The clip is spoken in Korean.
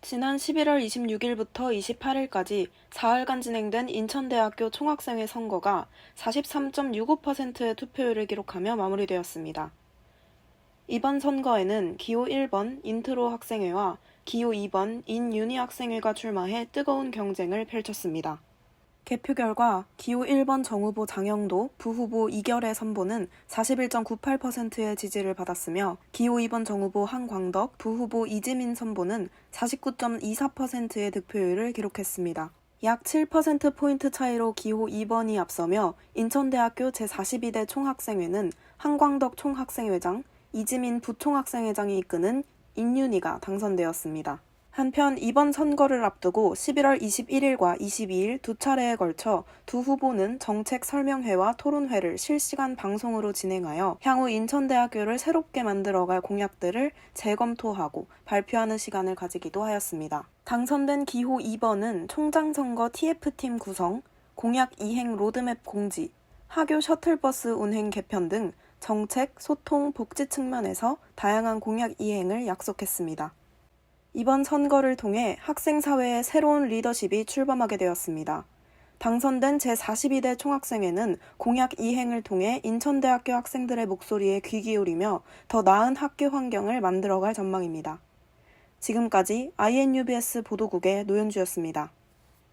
지난 11월 26일부터 28일까지 사흘간 진행된 인천대학교 총학생회 선거가 43.65%의 투표율을 기록하며 마무리되었습니다. 이번 선거에는 기호 1번 인트로 학생회와 기호 2번 인유니 학생회가 출마해 뜨거운 경쟁을 펼쳤습니다. 개표 결과 기호 1번 정후보 장영도, 부후보 이결의 선보는 41.98%의 지지를 받았으며 기호 2번 정후보 한광덕, 부후보 이지민 선보는 49.24%의 득표율을 기록했습니다. 약 7%포인트 차이로 기호 2번이 앞서며 인천대학교 제42대 총학생회는 한광덕 총학생회장, 이지민 부총학생회장이 이끄는 인윤이가 당선되었습니다. 한편 이번 선거를 앞두고 11월 21일과 22일 두 차례에 걸쳐 두 후보는 정책 설명회와 토론회를 실시간 방송으로 진행하여 향후 인천대학교를 새롭게 만들어갈 공약들을 재검토하고 발표하는 시간을 가지기도 하였습니다. 당선된 기호 2번은 총장 선거 TF팀 구성, 공약 이행 로드맵 공지, 하교 셔틀버스 운행 개편 등 정책, 소통, 복지 측면에서 다양한 공약 이행을 약속했습니다. 이번 선거를 통해 학생사회의 새로운 리더십이 출범하게 되었습니다. 당선된 제42대 총학생회는 공약 이행을 통해 인천대학교 학생들의 목소리에 귀 기울이며 더 나은 학교 환경을 만들어갈 전망입니다. 지금까지 INUBS 보도국의 노현주였습니다.